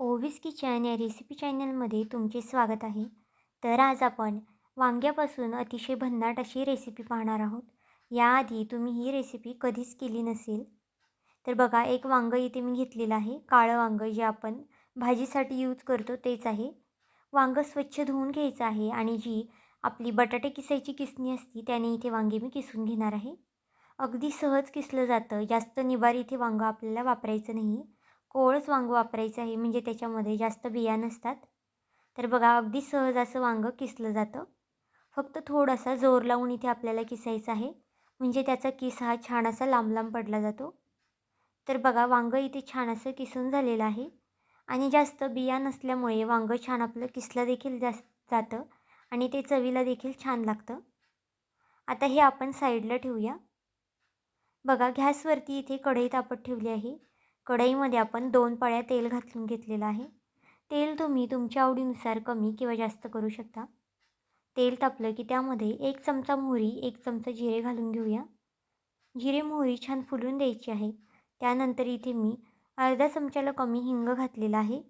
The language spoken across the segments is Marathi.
ओवीस किचन या रेसिपी चॅनलमध्ये तुमचे स्वागत आहे. तर आज आपण वांग्यापासून अतिशय भन्नाट अशी रेसिपी पाहणार आहोत. याआधी तुम्ही ही रेसिपी कधीच केली नसेल. तर बघा एक वांगं इथे मी घेतलेलं आहे. काळं वांगं जे आपण भाजीसाठी यूज करतो तेच आहे. वांगं स्वच्छ धुवून घ्यायचं आहे आणि जी आपली बटाटे किसायची किसणी असती त्याने इथे वांगे मी किसून घेणार आहे. अगदी सहज किसलं जातं. जास्त निबार इथे वांगं आपल्याला वापरायचं नाही. कोवळंच वांग वापरायचं आहे म्हणजे त्याच्यामध्ये जास्त बिया नसतात. तर बघा अगदी सहज असं वांगं किसलं जातं. फक्त थोडासा जोर लावून इथे आपल्याला किसायचं आहे. म्हणजे त्याचा किस हा छान असा लांब लांब पडला जातो. तर बघा वांगं इथे छान असं किसून झालेलं आहे. आणि जास्त बिया नसल्यामुळे वांगं छान आपलं किसलं देखील जास्त जातं. आणि ते चवीला देखील छान लागतं. आता हे आपण साईडला ठेवूया. बघा गॅसवरती इथे कढई तापत ठेवली आहे. कढईमध्ये आपण दोन पळ्या तेल घातून घेतलेलं आहे. तेल तुम्ही तुमच्या आवडीनुसार कमी किंवा जास्त करू शकता. तेल तापलं की त्यामध्ये एक चमचा मोहरी एक चमचा जिरे घालून घेऊया. जिरे मोहरी छान फुलून द्यायची आहे. त्यानंतर इथे मी अर्धा चमच्याला कमी हिंग घातलेला आहे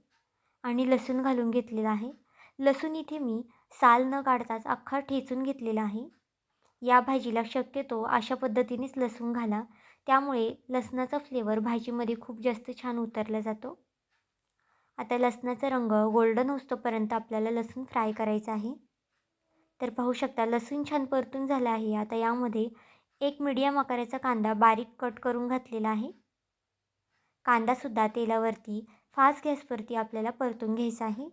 आणि लसूण घालून घेतलेला आहे. लसूण इथे मी साल न काढताच अख्खा ठेचून घेतलेला आहे. या भाजीला शक्यतो अशा पद्धतीनेच लसूण घाला. त्यामुळे लसणाचा फ्लेवर भाजीमध्ये खूप जास्त छान उतरला जातो. आता लसणाचा रंग गोल्डन होतोपर्यंत आपल्याला लसूण फ्राय करायचं आहे. तर पाहू शकता लसूण छान परतून झालं आहे. आता यामध्ये एक मीडियम आकाराचा कांदा बारीक कट करून घातलेला आहे. कांदासुद्धा तेलावरती फास्ट गॅसवरती आपल्याला परतून घ्यायचा आहे.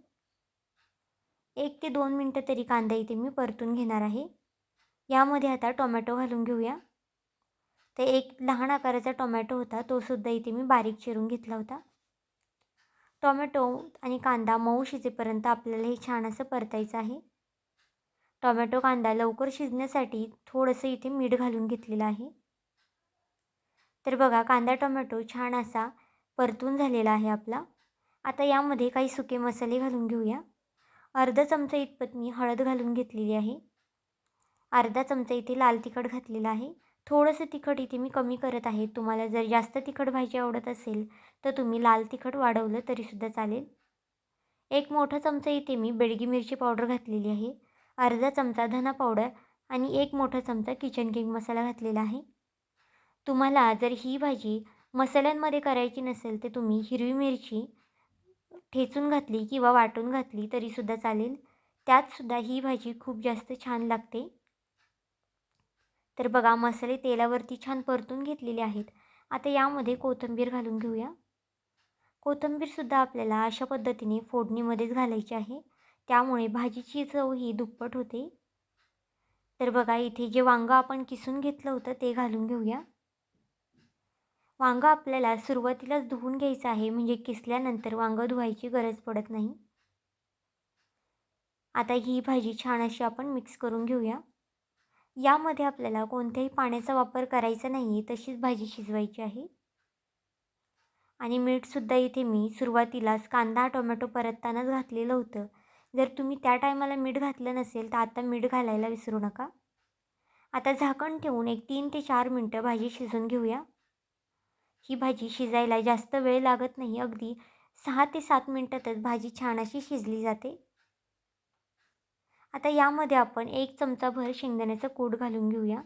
एक ते दोन मिनटं तरी कांदा इथे मी परतून घेणार आहे. यामध्ये आता टोमॅटो घालून घेऊया. तर एक लहान आकाराचा टोमॅटो होता तोसुद्धा इथे मी बारीक चिरून घेतला होता. टोमॅटो आणि कांदा मऊ शिजेपर्यंत आपल्याला हे छान असं परतायचं आहे. टोमॅटो कांदा लवकर शिजण्यासाठी थोडंसं इथे मीठ घालून घेतलेलं आहे. तर बघा कांदा टोमॅटो छान असा परतून झालेला आहे आपला. आता यामध्ये काही सुके मसाले घालून घेऊया. अर्धा चमचा इतपत मी हळद घालून घेतलेली आहे. अर्धा चमचा इथे लाल तिखट घातलेला आहे. थोडंसं तिखट इथे मी कमी करत आहे. तुम्हाला जर जास्त तिखट भाजी आवडत असेल तर तुम्ही लाल तिखट वाढवलं तरीसुद्धा चालेल. एक मोठा चमचा इथे मी बेडगी मिरची पावडर घातलेली आहे. अर्धा चमचा धना पावडर आणि एक मोठा चमचा किचन किंग मसाला घातलेला आहे. तुम्हाला जर ही भाजी मसाल्यांमध्ये करायची नसेल तर तुम्ही हिरवी मिरची ठेचून घातली किंवा वाटून घातली तरीसुद्धा चालेल. त्यातसुद्धा ही भाजी खूप जास्त छान लागते. तर बघा मसाले तेलावरती छान परतून घेतलेले आहेत. आता यामध्ये कोथिंबीर घालून घेऊया. कोथिंबीरसुद्धा आपल्याला अशा पद्धतीने फोडणीमध्येच घालायची आहे. त्यामुळे भाजीची चव ही दुप्पट होते. तर बघा इथे जे वांगं आपण किसून घेतलं होतं ते घालून घेऊया. वांगं आपल्याला सुरुवातीलाच धुवून घ्यायचं आहे म्हणजे किसल्यानंतर वांगं धुवायची गरज पडत नाही. आता ही भाजी छान अशी आपण मिक्स करून घेऊया. यामध्ये आपल्याला कोणत्याही पाण्याचा वापर करायचा नाही तशीच भाजी शिजवायची आहे. आणि मीठसुद्धा इथे मी सुरुवातीलाच कांदा टोमॅटो परततानाच घातलेलं होतं. जर तुम्ही त्या टायमाला मीठ घातलं नसेल तर आता मीठ घालायला विसरू नका. आता झाकण ठेवून एक तीन ते चार मिनटं भाजी शिजून घेऊया. ही भाजी शिजायला जास्त वेळ लागत नाही. अगदी सहा ते सात मिनटातच भाजी छान अशी शिजली जाते. आता यामध्ये आपण एक चमचाभर शेंगदाण्याचं कूट घालून घेऊया.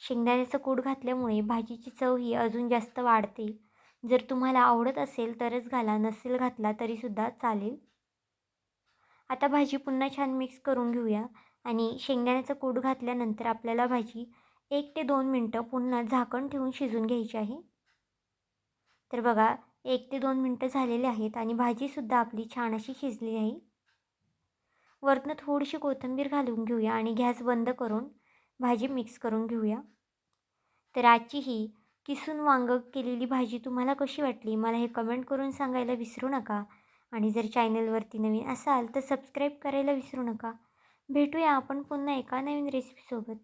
शेंगदाण्याचं कूट घातल्यामुळे भाजीची चव ही अजून जास्त वाढते. जर तुम्हाला आवडत असेल तरच घाला नसेल घातला तरीसुद्धा चालेल. आता भाजी पुन्हा छान मिक्स करून घेऊया आणि शेंगदाण्याचं कूट घातल्यानंतर आपल्याला भाजी एक ते दोन मिनटं पुन्हा झाकण ठेवून शिजून घ्यायची आहे. तर बघा एक ते दोन मिनटं झालेले आहेत आणि भाजीसुद्धा आपली छान अशी शिजली आहे. वरतनं थोडीशी कोथिंबीर घालून घेऊया आणि गॅस बंद करून भाजी मिक्स करून घेऊया. तर आजची ही किसून वांग केलेली भाजी तुम्हाला कशी वाटली? मला हे कमेंट करून सांगायला विसरू नका. आणि जर चॅनलवरती नवीन असाल तर सबस्क्राईब करायला विसरू नका. भेटूया आपण पुन्हा एका नवीन रेसिपीसोबत